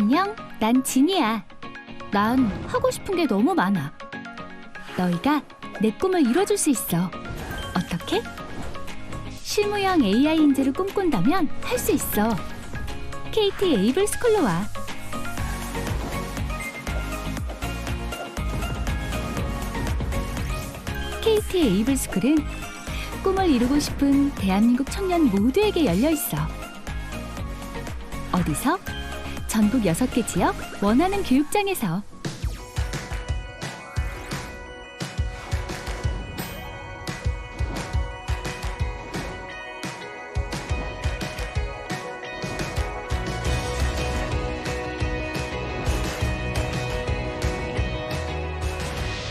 안녕, 난 진이야. 난 하고 싶은 게 너무 많아. 너희가 내 꿈을 이뤄줄 수 있어. 어떻게? 실무형 AI 인재를 꿈꾼다면 할 수 있어. KT 에이블 스쿨로 와. KT 에이블 스쿨은 꿈을 이루고 싶은 대한민국 청년 모두에게 열려 있어. 어디서? 전국 6개 지역 원하는 교육장에서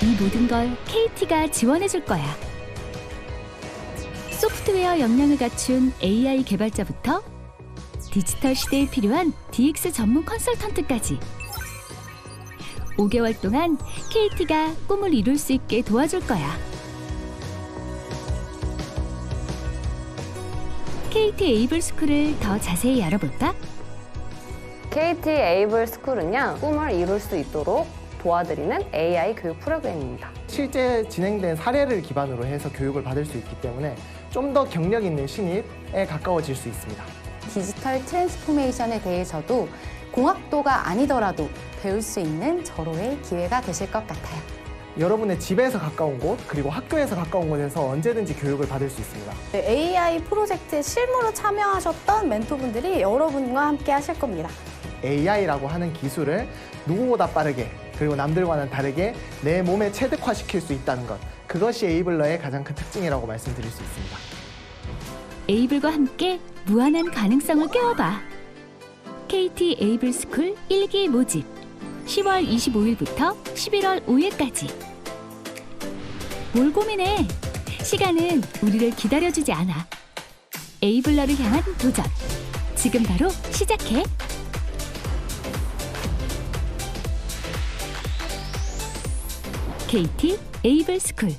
이 모든 걸 KT가 지원해 줄 거야. 소프트웨어 역량을 갖춘 AI 개발자부터 디지털 시대에 필요한 DX 전문 컨설턴트까지 5개월 동안 KT가 꿈을 이룰 수 있게 도와줄 거야. KT 에이블 스쿨을 더 자세히 알아볼까? KT 에이블 스쿨은요, 꿈을 이룰 수 있도록 도와드리는 AI 교육 프로그램입니다. 실제 진행된 사례를 기반으로 해서 교육을 받을 수 있기 때문에 좀 더 경력 있는 신입에 가까워질 수 있습니다. 디지털 트랜스포메이션에 대해서도 공학도가 아니더라도 배울 수 있는 절호의 기회가 되실 것 같아요. 여러분의 집에서 가까운 곳 그리고 학교에서 가까운 곳에서 언제든지 교육을 받을 수 있습니다. AI 프로젝트에 실무로 참여하셨던 멘토분들이 여러분과 함께 하실 겁니다. AI라고 하는 기술을 누구보다 빠르게 그리고 남들과는 다르게 내 몸에 체득화시킬 수 있다는 것 그것이 에이블러의 가장 큰 특징이라고 말씀드릴 수 있습니다. 에이블과 함께 무한한 가능성을 깨워봐. KT 에이블 스쿨 1기 모집 10월 25일부터 11월 5일까지. 뭘 고민해? 시간은 우리를 기다려주지 않아. 에이블러를 향한 도전. 지금 바로 시작해. KT 에이블 스쿨